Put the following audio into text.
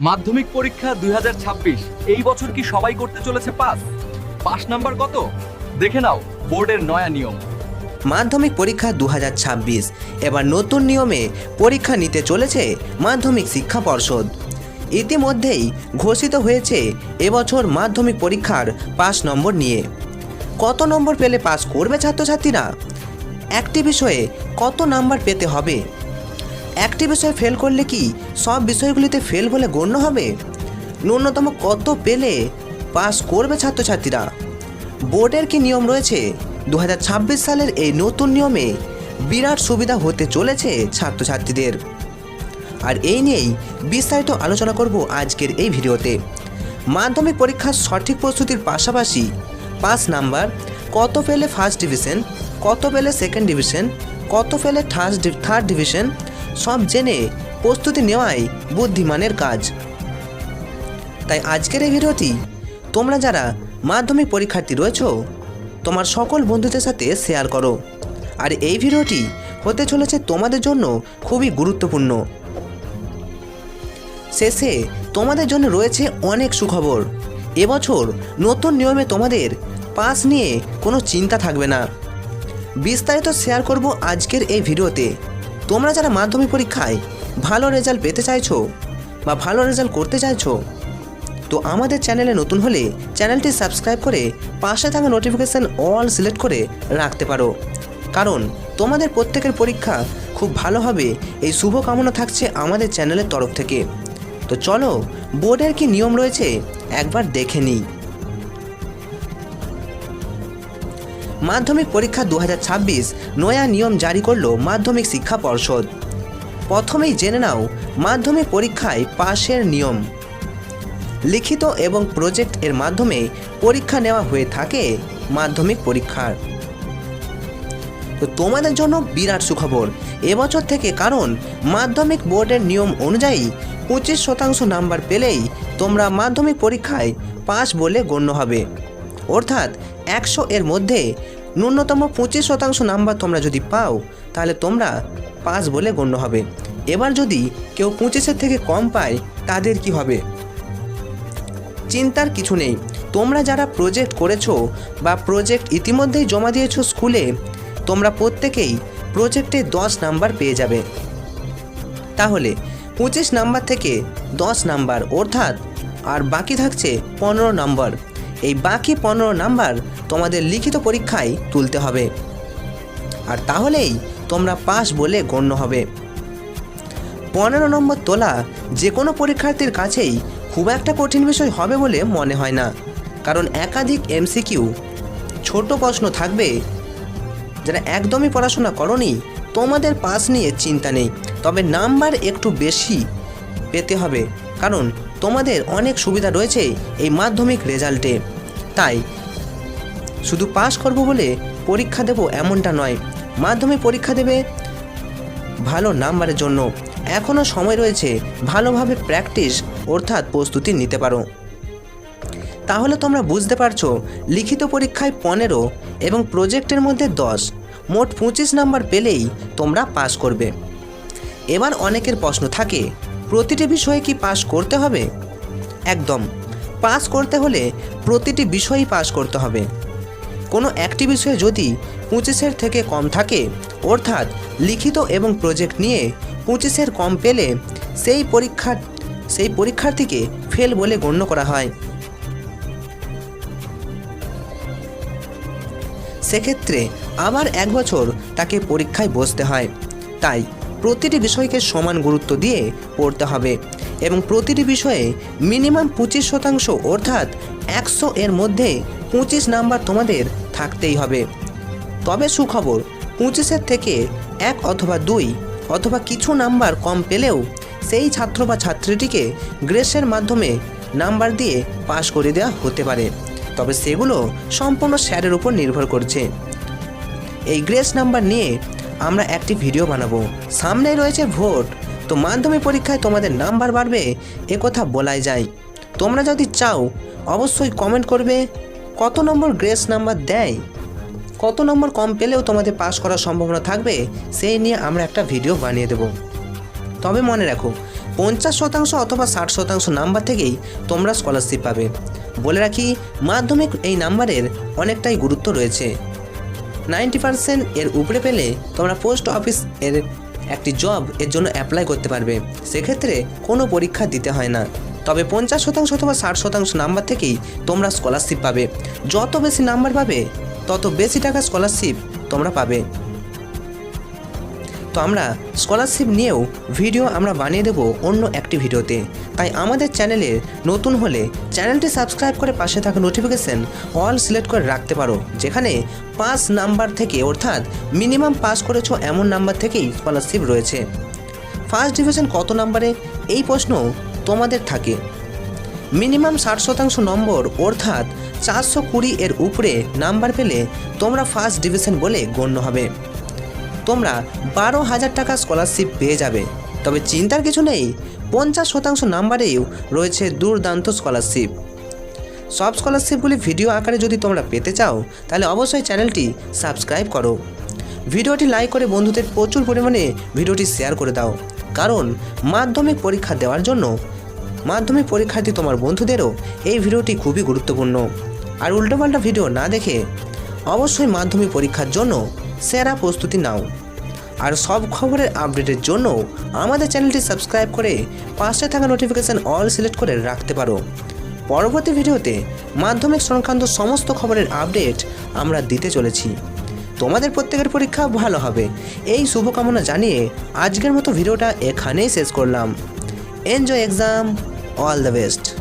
মাধ্যমিক পরীক্ষা দু হাজার ছাব্বিশ, এই বছর কি সবাই করতে চলেছে পাস? পাস নাম্বার কত? দেখে নাও, বোর্ডের নয়া নিয়ম। মাধ্যমিক পরীক্ষা দু এবার নতুন নিয়মে পরীক্ষা নিতে চলেছে মাধ্যমিক শিক্ষা পর্ষদ। ইতিমধ্যেই ঘোষিত হয়েছে এবছর মাধ্যমিক পরীক্ষার পাস নম্বর নিয়ে। কত নম্বর পেলে পাস করবে ছাত্রছাত্রীরা? একটি বিষয়ে কত নাম্বার পেতে হবে? একটি বিষয়ে ফেল করলে কি সব বিষয়গুলিতে ফেল বলে গণ্য হবে? ন্যূনতম কত পেলে পাস করবে ছাত্রছাত্রীরা? বোর্ডের কি নিয়ম রয়েছে? দু হাজার ছাব্বিশ সালের এই নতুন নিয়মে বিরাট সুবিধা হতে চলেছে ছাত্রছাত্রীদের। আর এই নিয়েই বিস্তারিত আলোচনা করব আজকের এই ভিডিওতে। মাধ্যমিক পরীক্ষার সঠিক প্রস্তুতির পাশাপাশি পাস নাম্বার, কত পেলে ফার্স্ট ডিভিশন কত পেলে সেকেন্ড ডিভিশন কত পেলে থার্ড থার্ড ডিভিশন সব জেনে প্রস্তুতি নেওয়াই বুদ্ধিমানের কাজ। তাই আজকের এই ভিডিওটি তোমরা যারা মাধ্যমিক পরীক্ষার্থী রয়েছো, তোমার সকল বন্ধুদের সাথে শেয়ার করো। আর এই ভিডিওটি হতে চলেছে তোমাদের জন্য খুবই গুরুত্বপূর্ণ। শেষে তোমাদের জন্য রয়েছে অনেক সুখবর। এবছর নতুন নিয়মে তোমাদের পাস নিয়ে কোনো চিন্তা থাকবে না। বিস্তারিত শেয়ার করব আজকের এই ভিডিওতে। তোমরা যারা মাধ্যমিক পরীক্ষায় ভালো রেজাল্ট পেতে চাইছো বা ভালো রেজাল্ট করতে চাইছো, তো আমাদের চ্যানেলে নতুন হলে চ্যানেলটি সাবস্ক্রাইব করে পাশে থাকা নোটিফিকেশান অল সিলেক্ট করে রাখতে পারো। কারণ তোমাদের প্রত্যেকের পরীক্ষা খুব ভালো হবে, এই শুভ কামনা থাকছে আমাদের চ্যানেলের তরফ থেকে। তো চলো, বোর্ডের কি নিয়ম রয়েছে একবার দেখে নিই। মাধ্যমিক পরীক্ষা দু হাজার ছাব্বিশ নয়া নিয়ম জারি করল মাধ্যমিক শিক্ষা পর্ষদ। প্রথমেই জেনে নাও মাধ্যমিক পরীক্ষায় পাশের নিয়ম। লিখিত এবং প্রজেক্ট এর মাধ্যমে পরীক্ষা নেওয়া হয়ে থাকে মাধ্যমিক পরীক্ষার। তো তোমাদের জন্য বিরাট সুখবর, এবছর থেকে কারণ মাধ্যমিক বোর্ডের নিয়ম অনুযায়ী পঁচিশ শতাংশ নাম্বার পেলেই তোমরা মাধ্যমিক পরীক্ষায় পাস বলে গণ্য হবে। অর্থাৎ একশো এর মধ্যে ন্যূনতম পঁচিশ শতাংশ নাম্বার তোমরা যদি পাও, তাহলে তোমরা পাস বলে গণ্য হবে। এবার যদি কেউ পঁচিশের থেকে কম পায়, তাদের কি হবে? চিন্তার কিছু নেই। তোমরা যারা প্রজেক্ট করেছ বা প্রজেক্ট ইতিমধ্যেই জমা দিয়েছ স্কুলে, তোমরা প্রত্যেকেই প্রজেক্টে দশ নাম্বার পেয়ে যাবে। তাহলে পঁচিশ নাম্বার থেকে দশ নাম্বার, অর্থাৎ আর বাকি থাকছে পনেরো নাম্বার। এই বাকি পনেরো নাম্বার তোমাদের লিখিত পরীক্ষায় তুলতে হবে। আর তাহলেই তোমরা পাস বলে গণ্য হবে। পনেরো নম্বর তোলা যে কোনো পরীক্ষার্থীর কাছেই খুব একটা কঠিন বিষয় হবে বলে মনে হয় না। কারণ একাধিক এমসিকিউ, ছোট প্রশ্ন থাকবে, যারা একদমই পড়াশোনা করনি, তোমাদের পাস নিয়ে চিন্তা নেই। তবে নাম্বার একটু বেশি পেতে হবে। কারণ তোমাদের অনেক সুবিধা রয়েছে এই মাধ্যমিক রেজাল্টে। তাই শুধু পাস করব বলে পরীক্ষা দেব এমনটা নয়। মাধ্যমিক পরীক্ষা দেবে ভালো নাম্বারের জন্য। এখনও সময় রয়েছে ভালোভাবে প্র্যাকটিস অর্থাৎ প্রস্তুতি নিতে পারো। তাহলে তোমরা বুঝতে পারছ, লিখিত পরীক্ষায় পনেরো এবং প্রজেক্টের মধ্যে দশ। মোট পঁচিশ নাম্বার পেলেই তোমরা পাস করবে। এবার অনেকের প্রশ্ন থাকে প্রতিটি বিষয়ে কি পাশ করতে হবে? একদম। পাস করতে হলে প্রতিটি বিষয়ই পাস করতে হবে। কোনো একটি বিষয়ে যদি পঁচিশের থেকে কম থাকে, অর্থাৎ লিখিত এবং প্রজেক্ট নিয়ে পঁচিশের কম পেলে সেই পরীক্ষার সেই পরীক্ষার্থীকে ফেল বলে গণ্য করা হয়। সেক্ষেত্রে আবার এক বছর তাকে পরীক্ষায় বসতে হয়। তাই প্রতিটি বিষয়কে সমান গুরুত্ব দিয়ে পড়তে হবে এবং প্রতিটি বিষয়ে মিনিমাম পঁচিশ শতাংশ অর্থাৎ একশো এর মধ্যে পঁচিশ নাম্বার তোমাদের থাকতেই হবে। তবে সুখবর, পঁচিশের থেকে এক অথবা দুই অথবা কিছু নাম্বার কম পেলেও সেই ছাত্র বা ছাত্রীটিকে গ্রেসের মাধ্যমে নাম্বার দিয়ে পাশ করে দেওয়া হতে পারে। তবে সেগুলো সম্পূর্ণ স্যারের উপর নির্ভর করছে। এই গ্রেস নাম্বার নিয়ে আমরা একটি ভিডিও বানাবো। সামনেই রয়েছে ভোট। তো মাধ্যমিক পরীক্ষায় তোমাদের নাম্বার বাড়বে কথা বলাই যায়। তোমরা যদি চাও, অবশ্যই কমেন্ট করবে, কত নম্বর গ্রেস নাম্বার দেয়? কত নম্বর কম পেলেও তোমাদের পাস করার সম্ভাবনা থাকবে, সেই নিয়ে আমরা একটা ভিডিও বানিয়ে দেব। তবে মনে রাখো, পঞ্চাশ শতাংশ অথবা ষাট শতাংশ নাম্বার থেকেই তোমরা স্কলারশিপ পাবে। বলে রাখি, মাধ্যমিক এই নাম্বারের অনেকটাই গুরুত্ব রয়েছে। নাইনটি পার্সেন্ট এর উপরে পেলে তোমরা পোস্ট অফিস এর একটি জব এর জন্য অ্যাপ্লাই করতে পারবে। সেক্ষেত্রে কোনো পরীক্ষা দিতে হয় না। তবে পঞ্চাশ শতাংশ অথবা ষাট শতাংশ নাম্বার থেকেই তোমরা স্কলারশিপ পাবে। যত বেশি নাম্বার পাবে, তত বেশি টাকা স্কলারশিপ তোমরা পাবে। তো আমরা স্কলারশিপ নিয়েও ভিডিও আমরা বানিয়ে দেবো অন্য একটি ভিডিওতে তাই আমাদের চ্যানেলে নতুন হলে চ্যানেলটি সাবস্ক্রাইব করে পাশে থাকা নোটিফিকেশন অল সিলেক্ট করে রাখতে পারো, যেখানে পাঁচ নাম্বার থেকে অর্থাৎ মিনিমাম পাস করেছ এমন নাম্বার থেকেই স্কলারশিপ রয়েছে। ফার্স্ট ডিভিশন কত নাম্বারে এই প্রশ্ন তোমাদের থাকে। মিনিমাম ষাট শতাংশ নম্বর অর্থাৎ চারশো কুড়ি এর উপরে নাম্বার পেলে তোমরা ফার্স্ট ডিভিশন বলে গণ্য হবে। তোমরা বারো হাজার টাকা স্কলারশিপ পেয়ে যাবে। তবে চিন্তার কিছু নেই, পঞ্চাশ শতাংশ নাম্বারেও রয়েছে দুর্দান্ত স্কলারশিপ সব স্কলারশিপগুলি ভিডিও আকারে যদি তোমরা পেতে চাও, তাহলে অবশ্যই চ্যানেলটি সাবস্ক্রাইব করো। ভিডিওটি লাইক করে বন্ধুদের প্রচুর পরিমাণে ভিডিওটি শেয়ার করে দাও। কারণ মাধ্যমিক পরীক্ষা দেওয়ার জন্য মাধ্যমিক পরীক্ষার্থী তোমার বন্ধুদেরও এই ভিডিওটি খুবই গুরুত্বপূর্ণ। আর উল্টোপাল্টা ভিডিও না দেখে অবশ্যই মাধ্যমিক পরীক্ষার জন্য সেরা প্রস্তুতি নাও। আর সব খবরের আপডেটের জন্য আমাদের চ্যানেলটি সাবস্ক্রাইব করে পাশে থাকা নোটিফিকেশান অল সিলেক্ট করে রাখতে পারো। পরবর্তী ভিডিওতে মাধ্যমিক সংক্রান্ত সমস্ত খবরের আপডেট আমরা দিতে চলেছি। তোমাদের প্রত্যেকের পরীক্ষা ভালো হবে। এই শুভকামনা জানিয়ে আজকের মতো ভিডিওটা এখানেই শেষ করলাম। Enjoy exam all the best